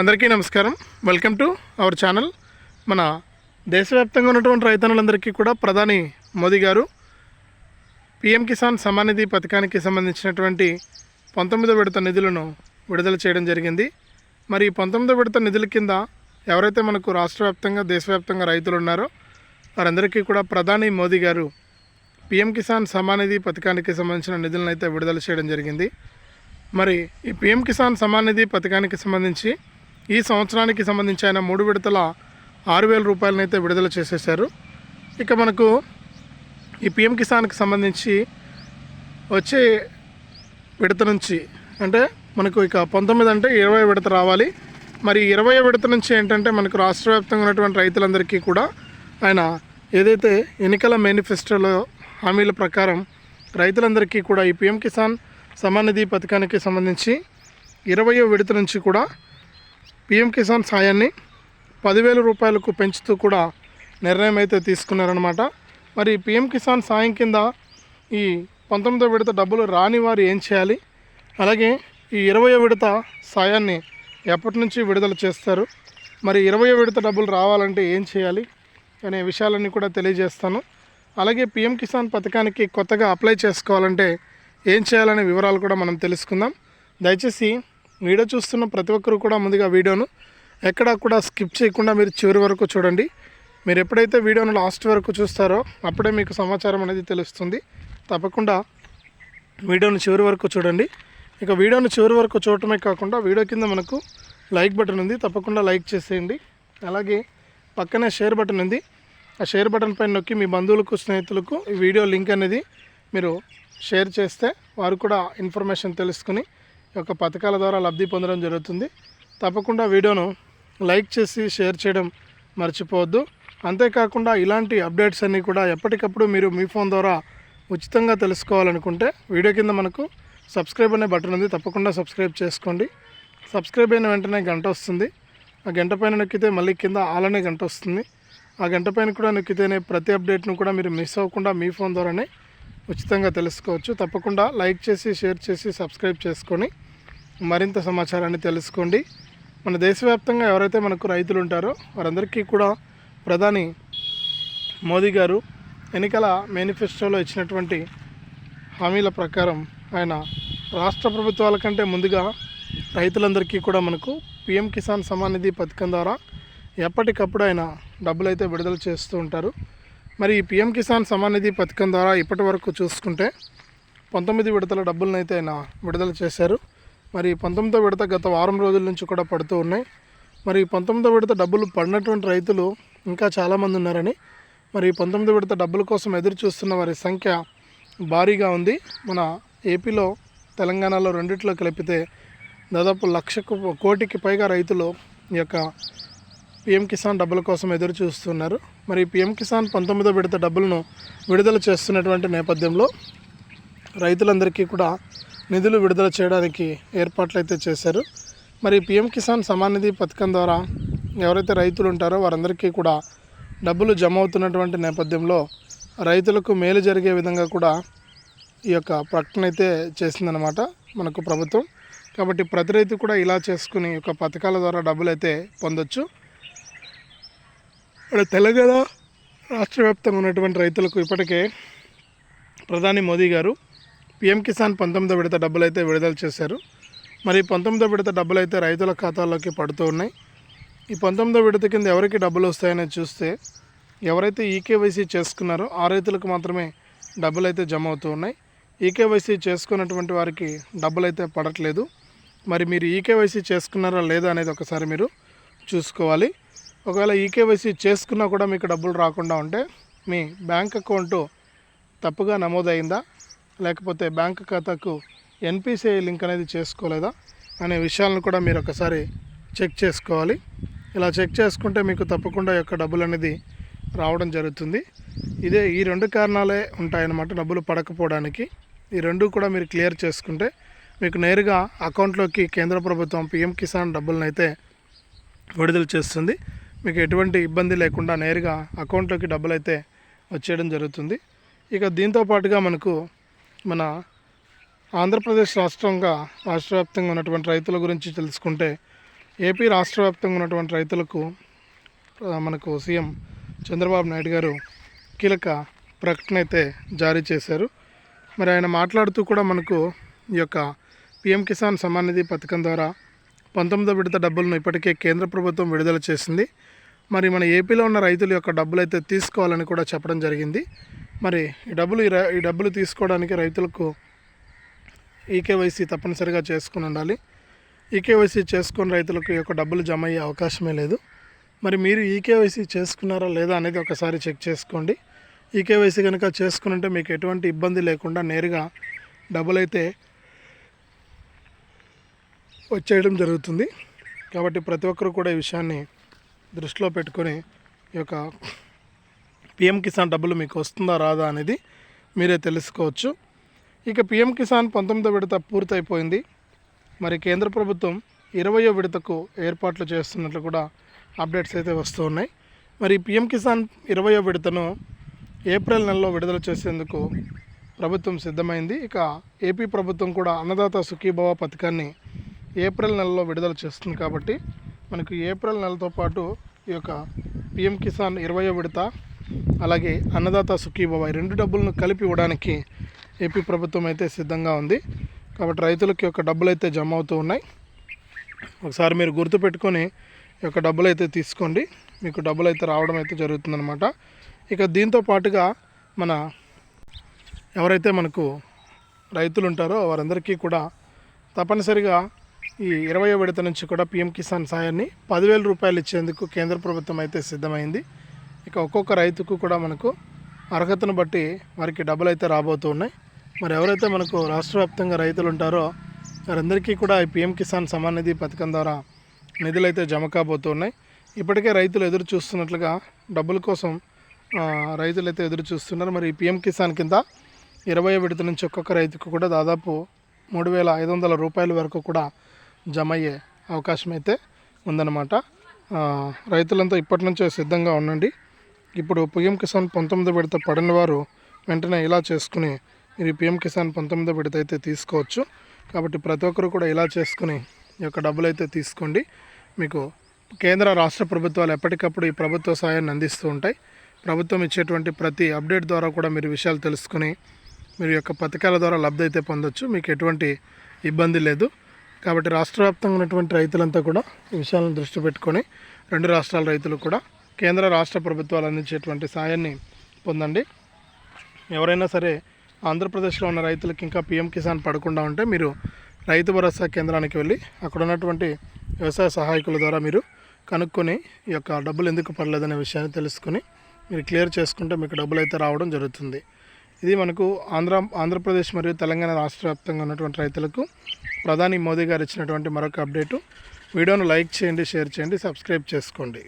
అందరికీ నమస్కారం. Welcome to our channel మన దేశవ్యాప్తంగా ఉన్నటువంటి రైతన్నులందరికీ కూడా ప్రధాని మోదీ గారు పిఎం కిసాన్ సమానిధి పథకానికి సంబంధించినటువంటి పంతొమ్మిదో విడత నిధులను విడుదల చేయడం జరిగింది. మరి ఈ పంతొమ్మిదో విడత నిధుల కింద ఎవరైతే మనకు రాష్ట్ర వ్యాప్తంగా దేశవ్యాప్తంగా రైతులు ఉన్నారో వారందరికీ కూడా ప్రధాని మోదీ గారు పిఎం కిసాన్ సమానిధి పథకానికి సంబంధించిన నిధులను అయితే విడుదల చేయడం జరిగింది. మరి ఈ పిఎం కిసాన్ సమానిధి పథకానికి సంబంధించి ఈ సంవత్సరానికి సంబంధించి ఆయన మూడు విడతల ఆరు వేల రూపాయలనైతే విడుదల చేసేశారు. ఇక మనకు ఈ పిఎం కిసాన్కి సంబంధించి వచ్చే విడత నుంచి అంటే మనకు ఇక పంతొమ్మిది అంటే ఇరవై విడత రావాలి. మరి ఇరవై విడత నుంచి ఏంటంటే మనకు రాష్ట్ర వ్యాప్తంగా ఉన్నటువంటి రైతులందరికీ కూడా ఆయన ఏదైతే ఎన్నికల మేనిఫెస్టోలో హామీల ప్రకారం రైతులందరికీ కూడా ఈ పిఎం కిసాన్ సమానిధి పథకానికి సంబంధించి ఇరవయో విడత నుంచి కూడా పిఎం కిసాన్ సాయాన్ని పదివేల రూపాయలకు పెంచుతూ కూడా నిర్ణయం అయితే తీసుకున్నారనమాట మరి పిఎం కిసాన్ సాయం కింద ఈ పంతొమ్మిదో విడత డబ్బులు రాని వారు ఏం చేయాలి? అలాగే ఈ ఇరవయో విడత సాయాన్ని ఎప్పటి నుంచి విడుదల చేస్తారు? మరి ఇరవయో విడత డబ్బులు రావాలంటే ఏం చేయాలి? అనే విషయాలన్నీ కూడా తెలియజేస్తాను. అలాగే పిఎం కిసాన్ పథకానికి కొత్తగా అప్లై చేసుకోవాలంటే ఏం చేయాలనే వివరాలు కూడా మనం తెలుసుకుందాం. దయచేసి వీడియో చూస్తున్న ప్రతి ఒక్కరు కూడా ముందుగా వీడియోను ఎక్కడా కూడా స్కిప్ చేయకుండా మీరు చివరి వరకు చూడండి. మీరు ఎప్పుడైతే వీడియోను లాస్ట్ వరకు చూస్తారో అప్పుడే మీకు సమాచారం అనేది తెలుస్తుంది. తప్పకుండా వీడియోను చివరి వరకు చూడండి. ఇక వీడియోను చివరి వరకు చూడటమే కాకుండా వీడియో కింద మనకు లైక్ బటన్ ఉంది. తప్పకుండా లైక్ చేసేయండి. అలాగే పక్కనే షేర్ బటన్ ఉంది. ఆ షేర్ బటన్ పైన నొక్కి మీ బంధువులకు స్నేహితులకు ఈ వీడియో లింక్ అనేది మీరు షేర్ చేస్తే వారు కూడా ఇన్ఫర్మేషన్ తెలుసుకుని యొక్క పథకాల ద్వారా లబ్ధి పొందడం జరుగుతుంది. తప్పకుండా వీడియోను లైక్ చేసి షేర్ చేయడం మర్చిపోవద్దు. అంతేకాకుండా ఇలాంటి అప్డేట్స్ అన్నీ కూడా ఎప్పటికప్పుడు మీరు మీ ఫోన్ ద్వారా ఉచితంగా తెలుసుకోవాలనుకుంటే వీడియో కింద మనకు సబ్స్క్రైబ్ అనే బటన్ ఉంది. తప్పకుండా సబ్స్క్రైబ్ చేసుకోండి. సబ్స్క్రైబ్ అయిన వెంటనే గంట వస్తుంది. ఆ గంట పైన నొక్కితే మళ్ళీ కింద ఆలనే గంట వస్తుంది. ఆ గంట పైన కూడా నొక్కితేనే ప్రతి అప్డేట్ను కూడా మీరు మిస్ అవ్వకుండా మీ ఫోన్ ద్వారానే ఉచితంగా తెలుసుకోవచ్చు. తప్పకుండా లైక్ చేసి షేర్ చేసి సబ్స్క్రైబ్ చేసుకొని మరింత సమాచారాన్ని తెలుసుకోండి. మన దేశవ్యాప్తంగా ఎవరైతే మనకు రైతులు ఉంటారో వారందరికీ కూడా ప్రధాని మోదీ గారు ఎన్నికల మేనిఫెస్టోలో ఇచ్చినటువంటి హామీల ప్రకారం ఆయన రాష్ట్ర ప్రభుత్వాల కంటే ముందుగా రైతులందరికీ కూడా మనకు పిఎం కిసాన్ సమాన్ నిధి పథకం ద్వారా ఎప్పటికప్పుడు ఆయన డబ్బులు అయితే విడుదల చేస్తూ ఉంటారు. మరి ఈ పిఎం కిసాన్ సమాన్ నిధి పథకం ద్వారా ఇప్పటి వరకు చూసుకుంటే పంతొమ్మిది విడతల డబ్బులను అయితే ఆయన విడుదల చేశారు. మరి పంతొమ్మిదో విడత గత వారం రోజుల నుంచి కూడా పడుతూ ఉన్నాయి. మరి పంతొమ్మిదో విడత డబ్బులు పడినటువంటి రైతులు ఇంకా చాలామంది ఉన్నారని మరి పంతొమ్మిది విడత డబ్బుల కోసం ఎదురు చూస్తున్న వారి సంఖ్య భారీగా ఉంది. మన ఏపీలో తెలంగాణలో రెండిట్లో కలిపితే దాదాపు లక్షకు కోటికి పైగా రైతులు ఈ యొక్క పిఎం కిసాన్ డబ్బుల కోసం ఎదురు చూస్తున్నారు. మరి పిఎం కిసాన్ పంతొమ్మిదో విడత డబ్బులను విడుదల చేస్తున్నటువంటి నేపథ్యంలో రైతులందరికీ కూడా నిధులు విడుదల చేయడానికి ఏర్పాట్లు అయితే చేశారు. మరి పిఎం కిసాన్ సమాన్ నిధి పథకం ద్వారా ఎవరైతే రైతులు ఉంటారో వారందరికీ కూడా డబ్బులు జమ అవుతున్నటువంటి నేపథ్యంలో రైతులకు మేలు జరిగే విధంగా కూడా ఈ యొక్క ప్రకటన అయితే చేసిందనమాట మనకు ప్రభుత్వం. కాబట్టి ప్రతి రైతు కూడా ఇలా చేసుకుని ఈ యొక్క పథకాల ద్వారా డబ్బులు అయితే పొందొచ్చు. ఇక్కడ తెలంగాణ రాష్ట్ర వ్యాప్తంగా ఉన్నటువంటి రైతులకు ఇప్పటికే ప్రధాని మోదీ గారు పిఎం కిసాన్ పంతొమ్మిదో విడత డబ్బులు అయితే విడుదల చేశారు. మరి పంతొమ్మిదో విడత డబ్బులు అయితే రైతుల ఖాతాల్లోకి పడుతూ ఉన్నాయి. ఈ పంతొమ్మిదో విడత కింద ఎవరికి డబ్బులు వస్తాయని చూస్తే ఎవరైతే ఈకేవైసీ చేసుకున్నారో ఆ రైతులకు మాత్రమే డబ్బులు అయితే జమ అవుతూ ఉన్నాయి. ఈకేవైసీ చేసుకున్నటువంటి వారికి డబ్బులు అయితే పడట్లేదు. మరి మీరు ఈకేవైసీ చేసుకున్నారా లేదా అనేది ఒకసారి మీరు చూసుకోవాలి. ఒకవేళ ఈకేవైసీ చేసుకున్నా కూడా మీకు డబ్బులు రాకుండా ఉంటే మీ బ్యాంక్ అకౌంటు తప్పుగా నమోదైందా? లేకపోతే బ్యాంక్ ఖాతాకు ఎన్పిసిఐ లింక్ అనేది చేసుకోలేదా అనే విషయాలను కూడా మీరు ఒకసారి చెక్ చేసుకోవాలి. ఇలా చెక్ చేసుకుంటే మీకు తప్పకుండా యొక్క డబ్బులు అనేది రావడం జరుగుతుంది. ఇదే ఈ రెండు కారణాలే ఉంటాయన్నమాట డబ్బులు పడకపోవడానికి. ఈ రెండు కూడా మీరు క్లియర్ చేసుకుంటే మీకు నేరుగా అకౌంట్లోకి కేంద్ర ప్రభుత్వం పిఎం కిసాన్ డబ్బులను అయితే విడుదల చేస్తుంది. మీకు ఎటువంటి ఇబ్బంది లేకుండా నేరుగా అకౌంట్లోకి డబ్బులు అయితే వచ్చేయడం జరుగుతుంది. ఇక దీంతో పాటుగా మనకు మన ఆంధ్రప్రదేశ్ రాష్ట్రంగా రాష్ట్ర వ్యాప్తంగా ఉన్నటువంటి రైతుల గురించి తెలుసుకుంటే ఏపీ రాష్ట్ర వ్యాప్తంగా ఉన్నటువంటి రైతులకు మనకు సీఎం చంద్రబాబు నాయుడు గారు కీలక ప్రకటన అయితే జారీ చేశారు. మరి ఆయన మాట్లాడుతూ కూడా మనకు ఈ యొక్క పిఎం కిసాన్ సమ్మాన్ నిధి పథకం ద్వారా పంతొమ్మిదో విడత డబ్బులను ఇప్పటికే కేంద్ర ప్రభుత్వం విడుదల చేసింది. మరి మన ఏపీలో ఉన్న రైతుల యొక్క డబ్బులు అయితే తీసుకోవాలని కూడా చెప్పడం జరిగింది. మరి ఈ డబ్బులు ఈ డబ్బులు తీసుకోవడానికి రైతులకు ఈకేవైసీ తప్పనిసరిగా చేసుకుని ఉండాలి. ఈకేవైసీ చేసుకుని రైతులకు ఈ యొక్క డబ్బులు జమ అయ్యే అవకాశమే లేదు. మరి మీరు ఈకేవైసీ చేసుకున్నారా లేదా అనేది ఒకసారి చెక్ చేసుకోండి. ఈకేవైసీ కనుక చేసుకుని మీకు ఎటువంటి ఇబ్బంది లేకుండా నేరుగా డబ్బులు అయితే వచ్చేయడం జరుగుతుంది. కాబట్టి ప్రతి ఒక్కరు కూడా ఈ విషయాన్ని దృష్టిలో పెట్టుకొని ఈ యొక్క పిఎం కిసాన్ డబ్బులు మీకు వస్తుందా రాదా అనేది మీరే తెలుసుకోవచ్చు. ఇక పిఎం కిసాన్ పంతొమ్మిదో విడత పూర్తయిపోయింది. మరి కేంద్ర ప్రభుత్వం ఇరవయో విడతకు ఏర్పాట్లు చేస్తున్నట్లు కూడా అప్డేట్స్ అయితే వస్తూ ఉన్నాయి. మరి పిఎం కిసాన్ ఇరవయో విడతను ఏప్రిల్ నెలలో విడుదల చేసేందుకు ప్రభుత్వం సిద్ధమైంది. ఇక ఏపీ ప్రభుత్వం కూడా అన్నదాత సుఖీభవ పథకాన్ని ఏప్రిల్ నెలలో విడుదల చేస్తుంది కాబట్టి మనకు ఏప్రిల్ నెలతో పాటు ఈ యొక్క పిఎం కిసాన్ ఇరవయో విడత అలాగే అన్నదాత సుఖీభవ రెండు డబ్బులను కలిపి ఇవ్వడానికి ఏపీ ప్రభుత్వం అయితే సిద్ధంగా ఉంది. కాబట్టి రైతులకి యొక్క డబ్బులు అయితే జమ అవుతూ ఉన్నాయి. ఒకసారి మీరు గుర్తుపెట్టుకొని యొక్క డబ్బులు అయితే తీసుకోండి. మీకు డబ్బులు అయితే రావడం అయితే జరుగుతుందన్నమాట. ఇక దీంతో పాటుగా మన ఎవరైతే మనకు రైతులు ఉంటారో వారందరికీ కూడా తప్పనిసరిగా ఈ ఇరవై విడత నుంచి కూడా పిఎం కిసాన్ సాయాన్ని పదివేల రూపాయలు ఇచ్చేందుకు కేంద్ర ప్రభుత్వం అయితే సిద్ధమైంది. ఇక ఒక్కొక్క రైతుకు కూడా మనకు అర్హతను బట్టి వారికి డబ్బులు అయితే రాబోతూ ఉన్నాయి. మరి ఎవరైతే మనకు రాష్ట్ర వ్యాప్తంగా రైతులు ఉంటారో వారందరికీ కూడా ఈ పిఎం కిసాన్ సమాన్ నిధి పథకం ద్వారా నిధులు అయితే జమ కాబోతున్నాయి ఇప్పటికే రైతులు ఎదురు చూస్తున్నట్లుగా డబ్బుల కోసం రైతులు అయితే ఎదురు చూస్తున్నారు. మరి ఈ పిఎం కిసాన్ కింద ఇరవై విడత నుంచి ఒక్కొక్క రైతుకు కూడా దాదాపు మూడు వేల ఐదు వందల రూపాయల వరకు కూడా జమ అయ్యే అవకాశం అయితే ఉందన్నమాట. రైతులంతా ఇప్పటి నుంచే సిద్ధంగా ఉండండి. ఇప్పుడు పిఎం కిసాన్ పంతొమ్మిది విడత పడిన వారు వెంటనే ఇలా చేసుకుని మీరు పిఎం కిసాన్ పంతొమ్మిది విడత అయితే తీసుకోవచ్చు. కాబట్టి ప్రతి ఒక్కరు కూడా ఇలా చేసుకుని ఈ యొక్క డబ్బులు అయితే తీసుకోండి. మీకు కేంద్ర రాష్ట్ర ప్రభుత్వాలు ఎప్పటికప్పుడు ఈ ప్రభుత్వ సహాయాన్ని అందిస్తూ ఉంటాయి. ప్రభుత్వం ఇచ్చేటువంటి ప్రతి అప్డేట్ ద్వారా కూడా మీరు విషయాలు తెలుసుకుని మీరు యొక్క పథకాల ద్వారా లబ్ధి అయితే పొందొచ్చు. మీకు ఎటువంటి ఇబ్బంది లేదు. కాబట్టి రాష్ట్ర వ్యాప్తంగా ఉన్నటువంటి రైతులంతా కూడా ఈ విషయాలను దృష్టి పెట్టుకొని రెండు రాష్ట్రాల రైతులు కూడా కేంద్ర రాష్ట్ర ప్రభుత్వాలు అందించేటువంటి సాయాన్ని పొందండి. ఎవరైనా సరే ఆంధ్రప్రదేశ్లో ఉన్న రైతులకు ఇంకా పిఎం కిసాన్ పడకుండా ఉంటే మీరు రైతు భరోసా కేంద్రానికి వెళ్ళి అక్కడ ఉన్నటువంటి వ్యవసాయ సహాయకుల ద్వారా మీరు కనుక్కొని ఈ యొక్క డబ్బులు ఎందుకు పడలేదనే విషయాన్ని తెలుసుకొని మీరు క్లియర్ చేసుకుంటే మీకు డబ్బులు అయితే రావడం జరుగుతుంది. ఇది మనకు ఆంధ్ర ఆంధ్రప్రదేశ్ మరియు తెలంగాణ రాష్ట్ర వ్యాప్తంగా ఉన్నటువంటి రైతులకు ప్రధాని మోదీ గారు ఇచ్చినటువంటి మరొక అప్డేటు. వీడియోను లైక్ చేయండి షేర్ చేయండి సబ్స్క్రైబ్ చేసుకోండి.